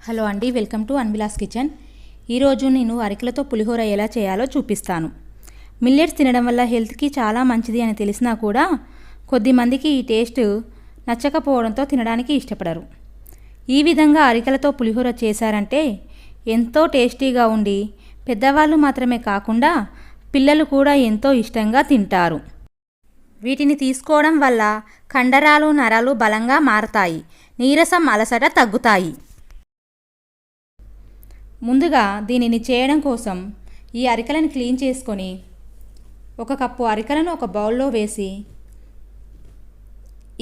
Hello అండి welcome to అన్విలాస్ kitchen. ఈరోజు నేను అరికలతో పులిహోర ఎలా చేయాలో చూపిస్తాను. మిల్లెట్స్ తినడం వల్ల హెల్త్కి చాలా మంచిది అని తెలిసినా కూడా కొద్దిమందికి ఈ టేస్ట్ నచ్చకపోవడంతో తినడానికి ఇష్టపడరు. ఈ విధంగా అరికలతో పులిహోర చేశారంటే ఎంతో టేస్టీగా ఉండి పెద్దవాళ్ళు మాత్రమే కాకుండా పిల్లలు కూడా ఎంతో ఇష్టంగా తింటారు. వీటిని తీసుకోవడం వల్ల కండరాలు నరాలు బలంగా మారతాయి. నీరసం అలసట తగ్గుతాయి. ముందుగా దీనిని చేయడం కోసం ఈ అరికలను క్లీన్ చేసుకొని ఒక కప్పు అరికలను ఒక బౌల్లో వేసి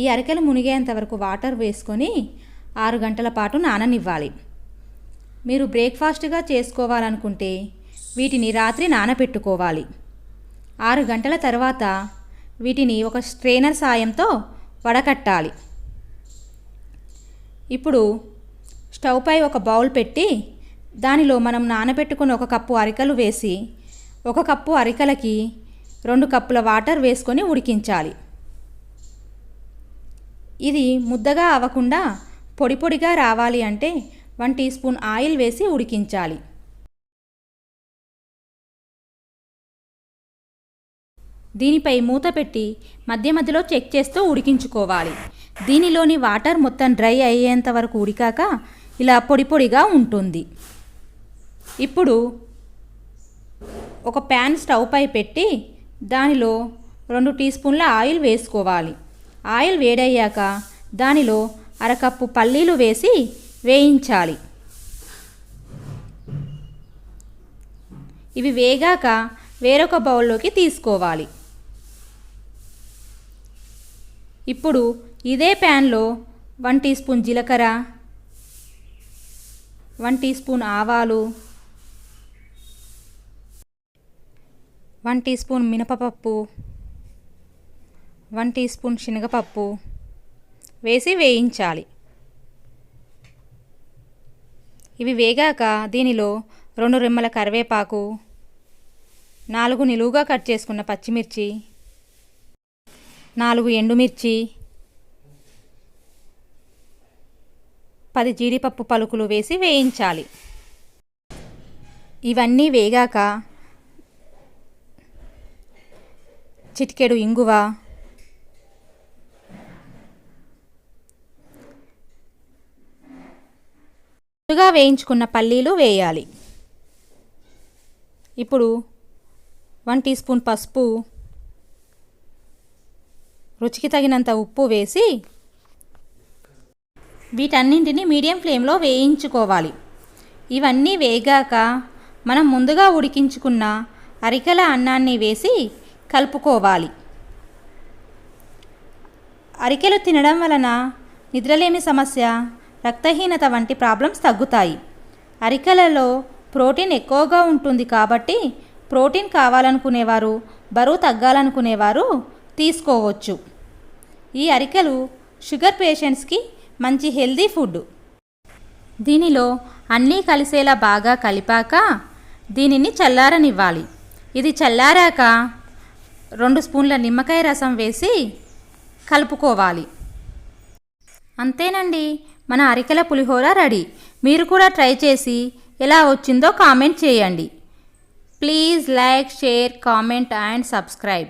ఈ అరికలు మునిగేంత వరకు వాటర్ వేసుకొని ఆరు గంటల పాటు నాననివ్వాలి. మీరు బ్రేక్ఫాస్ట్గా చేసుకోవాలనుకుంటే వీటిని రాత్రి నానబెట్టుకోవాలి ఆరు గంటల తర్వాత వీటిని ఒక స్ట్రెయినర్ సాయంతో వడకట్టాలి. ఇప్పుడు స్టవ్పై ఒక బౌల్ పెట్టి దానిలో మనం నానబెట్టుకుని ఒక కప్పు అరికలు వేసి ఒక కప్పు అరికలకి రెండు కప్పుల వాటర్ వేసుకొని ఉడికించాలి. ఇది ముద్దగా అవ్వకుండా పొడి పొడిగా రావాలి అంటే వన్ టీ స్పూన్ ఆయిల్ వేసి ఉడికించాలి. దీనిపై మూత పెట్టి మధ్య మధ్యలో చెక్ చేస్తూ ఉడికించుకోవాలి. దీనిలోని వాటర్ మొత్తం డ్రై అయ్యేంత వరకు ఉడికాక ఇలా పొడి పొడిగా ఉంటుంది. ఇప్పుడు ఒక ప్యాన్ స్టవ్ పై పెట్టి దానిలో రెండు టీ స్పూన్ల ఆయిల్ వేసుకోవాలి. ఆయిల్ వేడయ్యాక దానిలో అరకప్పు పల్లీలు వేసి వేయించాలి. ఇవి వేగాక వేరొక బౌల్లోకి తీసుకోవాలి. ఇప్పుడు ఇదే ప్యాన్లో వన్ టీ స్పూన్ జీలకర్ర వన్ టీ స్పూన్ ఆవాలు వన్ టీ స్పూన్ మినపపప్పు వన్ టీ స్పూన్ శనగపప్పు వేసి వేయించాలి. ఇవి వేగాక దీనిలో రెండు రెమ్మల కరివేపాకు నాలుగు నిలువుగా కట్ చేసుకున్న పచ్చిమిర్చి నాలుగు ఎండుమిర్చి పది జీడిపప్పు పలుకులు వేసి వేయించాలి. ఇవన్నీ వేగాక చిటికెడు ఇంగువ? ముందుగా వేయించుకున్న పల్లీలు వేయాలి. ఇప్పుడు వన్ టీ స్పూన్ పసుపు రుచికి తగినంత ఉప్పు వేసి వీటన్నింటిని మీడియం ఫ్లేమ్లో వేయించుకోవాలి. ఇవన్నీ వేగాక మనం ముందుగా ఉడికించుకున్న అరికెల అన్నాన్ని వేసి కలుపుకోవాలి. అరికెలు తినడం వలన నిద్రలేమి సమస్య? రక్తహీనత వంటి ప్రాబ్లమ్స్ తగ్గుతాయి. అరికెలలో ప్రోటీన్ ఎక్కువగా ఉంటుంది కాబట్టి ప్రోటీన్ కావాలనుకునేవారు బరువు తగ్గాలనుకునేవారు తీసుకోవచ్చు. ఈ అరికెలు షుగర్ పేషెంట్స్కి మంచి హెల్దీ ఫుడ్. దీనిలో అన్నీ కలిసేలా బాగా కలిపాక దీనిని చల్లారనివ్వాలి. ఇది చల్లారాక రెండు స్పూన్ల నిమ్మకాయ రసం వేసి కలుపుకోవాలి. అంతేనండి మన అరికెల పులిహోర రెడీ. మీరు కూడా ట్రై చేసి ఎలా వచ్చిందో కామెంట్ చేయండి. Please like share comment and subscribe.